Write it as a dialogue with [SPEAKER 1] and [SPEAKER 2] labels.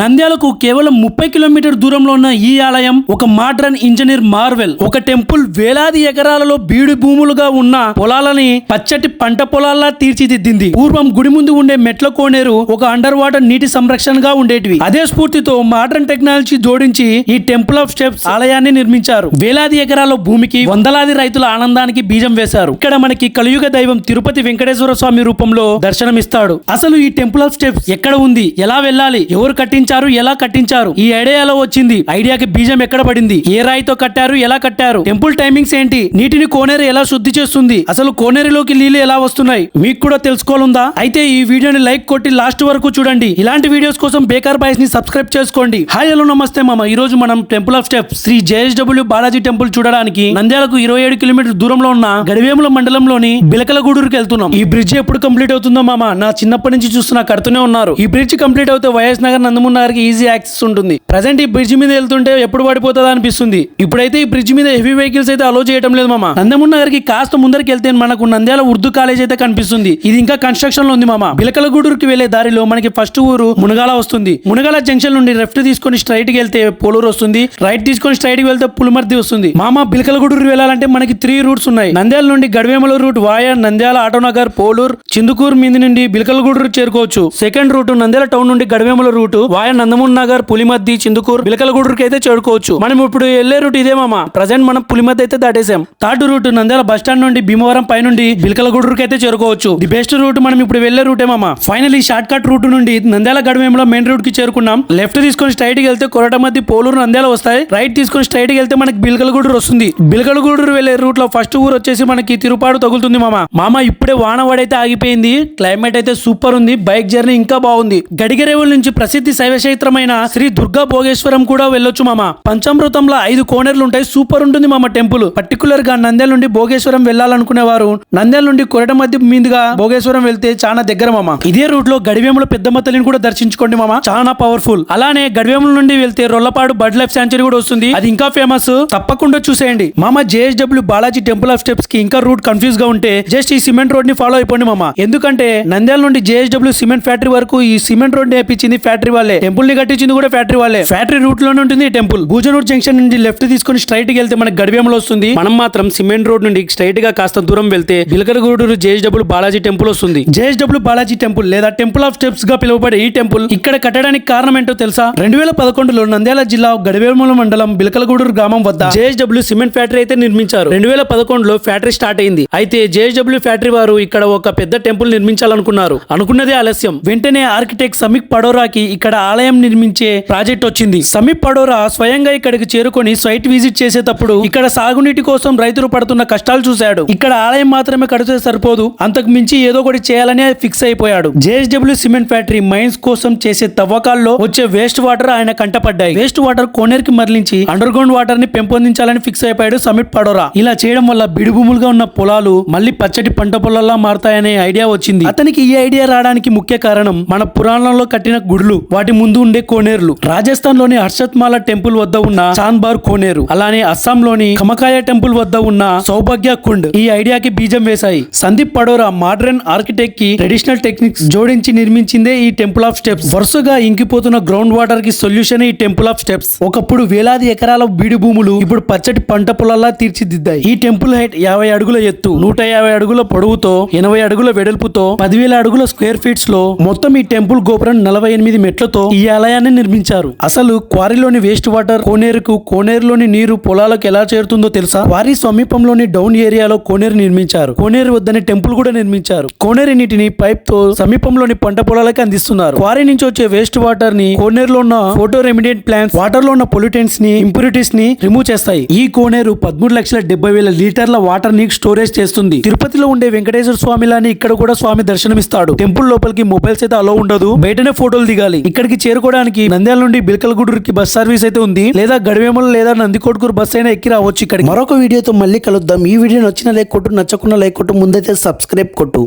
[SPEAKER 1] నంద్యాలకు కేవలం ముప్పై కిలోమీటర్ దూరంలో ఉన్న ఈ ఆలయం ఒక మాడ్రన్ ఇంజనీర్ మార్వెల్. ఒక టెంపుల్ వేలాది ఎకరాలలో బీడు భూములుగా ఉన్న పొలాలని పచ్చటి పంట పొలాల్లా తీర్చిదిద్దింది. పూర్వం గుడి ముందు ఉండే మెట్ల కోనేరు ఒక అండర్ వాటర్ నీటి సంరక్షణగా ఉండేటివి. అదే స్ఫూర్తితో మాడ్రన్ టెక్నాలజీ జోడించి ఈ టెంపుల్ ఆఫ్ స్టెప్స్ ఆలయాన్ని నిర్మించారు. వేలాది ఎకరాల భూమికి వందలాది రైతుల ఆనందానికి బీజం వేశారు. ఇక్కడ మనకి కలియుగ దైవం తిరుపతి వెంకటేశ్వర స్వామి రూపంలో దర్శనమిస్తాడు. అసలు ఈ టెంపుల్ ఆఫ్ స్టెప్స్ ఎక్కడ ఉంది? ఎలా వెళ్ళాలి? ఎవరు కట్టించారు? ఎలా కట్టించారు? ఈ ఐడియా ఎలా వచ్చింది? ఐడియాకి బీజం ఎక్కడ పడింది? ఏ రాయితో కట్టారు? ఎలా కట్టారు? టెంపుల్ టైమింగ్స్ ఏంటి? నీటిని కోనేరు ఎలా శుద్ధి చేస్తుంది? అసలు కోనేరులోకి నీళ్ళు ఎలా వస్తున్నాయి? మీకు కూడా తెలుసుకోవాలందా? అయితే ఈ వీడియోని లైక్ కొట్టి లాస్ట్ వరకు చూడండి. ఇలాంటి వీడియోస్ కోసం బేకార్ బాయ్స్ని సబ్స్క్రైబ్ చేసుకోండి. హాయ్ హలో నమస్తే మామ. ఈ రోజు మనం temple of steps Shri JSW Balaji temple చూడడానికి నంద్యాలకు ఇరవై ఏడు కిలోమీటర్ దూరంలో ఉన్న గడివేముల మండలంలోని బిలకలగూడూరుకి వెళ్తున్నాం. ఈ బ్రిడ్జ్ ఎప్పుడు కంప్లీట్ అవుతుందో మామ నా చిన్నప్పటి నుంచి చూస్తున్నా కడుతూనే ఉన్నారు. ఈ బ్రిడ్జ్ కంప్లీట్ అవుతే వైఎస్ నగర్ నందమూరి నగర్కి ఈజీ యాక్సెస్ ఉంటుంది. ప్రజెంట్ ఈ బ్రిడ్జ్ మీద వెళ్తుంటే ఎప్పుడు పడిపోతుందా అనిపిస్తుంది. ఇప్పుడైతే ఈ బ్రిడ్జ్ మీద హెవీ వెహికల్స్ అయితే అలో చేయడం లేదు మామ. నందమూర్ నగర్కి కాస్త ముందరికి వెళ్తే మనకు నంద్యాల ఉర్దూ కాలేజ్ అయితే కనిపిస్తుంది. ఇది ఇంకా కన్స్ట్రక్షన్లో ఉంది మామ. బిలకలగూడూరుకి వెళ్ళే దారిలో మనకి ఫస్ట్ ఊరు మునగాల వస్తుంది. మునగాల జంక్షన్ నుండి లెఫ్ట్ తీసుకొని స్ట్రైట్కి వెళ్తే పోలూరు వస్తుంది. రైట్ తీసుకొని స్ట్రైట్కి వెళ్తే పులిమర్ది వస్తుంది. మామ బిలకలగూడూరు వెళ్ళాలంటే మనకి త్రీ రూట్స్ ఉన్నాయి. నంద్యాల నుండి గడివేమల రూట్ వాయా నంద్యాల ఆటోనగర్ పోలూరు చిందుకూరు మీద నుండి బిలకలగూడూరు చేరుకోవచ్చు. సెకండ్ రూట్ నంద్యాల టౌన్ నుండి గడివేమల రూట్ వాయ నందమూరి నగర్ పులిమద్ది చిందుకూరు బిలకలగూడూరుకి అయితే చేరుకోవచ్చు. మనం ఇప్పుడు వెళ్ళే రూట్ ఇదే మామ. ప్రజెంట్ మనం పులిమద్ది అయితే దాటేసాం. Third route Nandyal bus stand నుండి భీమవరం పై నుండి బిలకలగూడూరుకి అయితే చేరుకోవచ్చు. ది బెస్ట్ రూట్ మనం ఇప్పుడు వెళ్ళే రూటే మామ. ఫైనల్ ఈ షార్ట్ కట్ రూట్ నుండి నంద్యాల గడివేమలో మెయిన్ రూట్కి చేరుకున్నాం. లెఫ్ట్ తీసుకొని స్ట్రైట్కి వెళ్తే కొరటమద్ది పోలూరు నంద్యాల వస్తాయి. రైట్ తీసుకొని స్ట్రైట్కి వెళ్తే మనకి బిలకలగూడూరు వస్తుంది. బిలకలగూడూరు వెళ్ళే రూట్లో ఫస్ట్ ఊరు వచ్చేసి మనకి తిరుపాడు తగులుతుంది మామ. మామ ఇప్పుడే వాన పడైతే ఆగిపోయింది. క్లైమేట్ అయితే సూపర్ ఉంది. బైక్ జర్నీ ఇంకా బాగుంది. గడిగరేవుల నుంచి ప్రసిద్ధి శైవక్షేత్రమైన శ్రీ దుర్గా భోగేశ్వరం కూడా వెళ్ళొచ్చు మామ. పంచామృతంలో ఐదు కోనేర్లు ఉంటాయి సూపర్ ఉంటుంది మామ టెంపుల్. పర్టికులర్గా నంద్యాల నుండి భోగేశ్వరం వెళ్ళాలనుకునే వారు నంద్యాల నుండి కొరట మధ్య మీదుగా భోగేశ్వరం వెళ్తే చాలా దగ్గర మామ. ఇదే రూట్లో గడివేముల పెద్దమ్మ తల్లిని కూడా దర్శించుకోండి మామ. చాలా పవర్ఫుల్ అలానే గడివేముల నుండి వెళ్తే రొల్లపాడు బర్డ్ లైఫ్ శాంచురీ కూడా వస్తుంది. అది ఇంకా ఫేమస్ తప్పకుండా చూసేయండి. మామ జేఎస్డబ్ల్యూ బాలాజీ టెంపుల్ ఆఫ్ స్టెప్స్కి ఇంకా రూట్ కన్ఫ్యూజ్గా ఉంటే జస్ట్ ఈ సిమెంట్ రోడ్ని ఫాలో అయిపోండి మామ. ఎందుకంటే నంద్యాల నుండి జేఎస్డబ్ల్యూ సిమెంట్ ఫ్యాక్టరీ వరకు ఈ సిమెంట్ రోడ్ నేర్పించింది ఫ్యాక్టరీ వాళ్ళే. టెంపుల్ని కట్టించింది కూడా ఫ్యాక్టరీ వాళ్ళే. ఫ్యాక్టరీ రూట్లోనే ఉంటుంది ఈ టెంపుల్. భూజనూర్ జంక్షన్ నుండి లెఫ్ట్ తీసుకొని స్ట్రైట్కి వెళ్తే మనకి గడివేములు వస్తుంది. మనం మాత్రం సిమెంట్ రోడ్ నుండి స్ట్రైట్గా కాస్త దూరం వెళ్తే బిలకరగూడూరు జేఎస్డబ్ల్యూ బాలాజీ టెంపుల్ వస్తుంది. జేఎస్డబ్ల్యూ బాలాజీ టెంపుల్ లేదా టెంపుల్ ఆఫ్ స్టెప్స్గా పిలువబడే ఈ టెంపుల్ ఇక్కడ కట్టడానికి కారణం ఏంటో తెలుసా? రెండు వేల పదకొండులో నంద్యాల జిల్లా గడివేముల మండలం బిలకలగూడూరు గ్రామం వద్ద జేఎస్డబ్ల్యూ సిమెంట్ ఫ్యాక్టరీ అయితే నిర్మించారు. రెండు వేల పదకొండులో ఫ్యాక్టరీ స్టార్ట్ అయింది. అయితే జేఎస్డబ్ల్యూ ఫ్యాక్టరీ వారు ఇక్కడ ఒక పెద్ద టెంపుల్ నిర్మించాలనుకున్నారు. అనుకున్నదే ఆలస్యం. వెంటనే ఆర్కిటెక్ట్ సమీక్ పడోరాకి ఇక్కడ ఆలయం నిర్మించే ప్రాజెక్ట్ వచ్చింది. సమీప్ పడోరా స్వయంగా ఇక్కడికి చేరుకొని సైట్ విజిట్ చేసేటప్పుడు ఇక్కడ సాగునీటి కోసం రైతులు పడుతున్న కష్టాలు చూశాడు. ఇక్కడ ఆలయం మాత్రమే కడితే సరిపోదు. అంతకు మించి ఏదో ఒకటి చేయాలని ఫిక్స్ అయిపోయాడు. జేఎస్డబ్ల్యూ సిమెంట్ ఫ్యాక్టరీ మైన్స్ కోసం చేసే తవ్వకాల్లో వచ్చే వేస్ట్ వాటర్ ఆయన కంటపడ్డాయి. వేస్ట్ వాటర్ కోనేరుకి మరలించి అండర్ గ్రౌండ్ వాటర్ని పెంపొందించాలని ఫిక్స్ అయిపోయాడు సమీప్ పడోరా ఇలా చేయడం వల్ల బిడుభూములుగా ఉన్న పొలాలు మళ్ళీ పచ్చటి పంట పొలాల్లా మారతాయనే ఐడియా వచ్చింది. అతనికి ఈ ఐడియా రావడానికి ముఖ్య కారణం మన పురాణంలో కట్టిన గుడులు. వాటి ముందు ఉండే కోనేరులు. రాజస్థాన్లోని హర్షత్మాల టెంపుల్ వద్ద ఉన్న చాన్బార్ కోనేరు అలానే అస్సాం లోని కమకాయ టెంపుల్ వద్ద ఉన్న సౌభాగ్య కుండ్ ఈ ఐడియాకి బీజం వేశాయి. సందీప్ పడోరా మోడర్న్ ఆర్కిటెక్ట్కి ట్రెడిషనల్ టెక్నిక్స్ జోడించి నిర్మించిందే ఈ టెంపుల్ ఆఫ్ స్టెప్స్. వరుసగా ఇంకిపోతున్న గ్రౌండ్ వాటర్కి సొల్యూషన్ ఈ టెంపుల్ ఆఫ్ స్టెప్స్. ఒకప్పుడు వేలాది ఎకరాల బీడు భూములు ఇప్పుడు పచ్చటి పంట పొలాల్లా తీర్చిదిద్దాయి. ఈ టెంపుల్ హైట్ యాభై అడుగుల ఎత్తు నూట యాభై అడుగుల పొడవుతో ఎనభై అడుగుల వెడల్పుతో పదివేల అడుగుల స్క్వేర్ ఫీట్స్లో మొత్తం ఈ టెంపుల్ గోపురం నలభై ఎనిమిది మెట్లతో ఈ ఆలయాన్ని నిర్మించారు. అసలు క్వారీలోని వేస్ట్ వాటర్ కోనేరుకు కోనేరులోని నీరు పొలాలకు ఎలా చేరుతుందో తెలుసా? క్వారీ సమీపంలోని డౌన్ ఏరియాలో కోనేరు నిర్మించారు. కోనేరు వద్దనే టెంపుల్ కూడా నిర్మించారు. కోనేరు నీటిని పైప్తో సమీపంలోని పంట పొలాలకు అందిస్తున్నారు. క్వారీ నుంచి వచ్చే వేస్ట్ వాటర్ని కోనేరులో ఉన్న ఫోటో రెమిడియంట్ ప్లాంట్స్ వాటర్లో ఉన్న పొల్యూటెంట్స్ని ఇంప్యూరిటీస్ని రిమూవ్ చేస్తాయి. ఈ కోనేరు పదమూడు లక్షల డెబ్బై వేల లీటర్ల వాటర్ని స్టోరేజ్ చేస్తుంది. తిరుపతిలో ఉండే వెంకటేశ్వర స్వామి లాని ఇక్కడ కూడా స్వామి దర్శనమిస్తాడు. టెంపుల్ లోపలికి మొబైల్స్ అయితే అలో ఉండదు. బయటనే ఫోటోలు దిగాలి. ఇక్కడికి చేరుకోవడానికి నంద్యాల నుండి బిల్కల్గూడూరుకి బస్ సర్వీస్ అయితే ఉంది. లేదా గడివేమల లేదా నందికోట్కూరు బస్ అయినా ఎక్కి రావచ్చు ఇక్కడ మరొక వీడియోతో మళ్ళీ కలుద్దాం. ఈ వీడియో నచ్చిన లైక్ కొట్టు నచ్చకున్న లైక్ కొట్టు ముందైతే సబ్స్క్రైబ్ కొట్టు.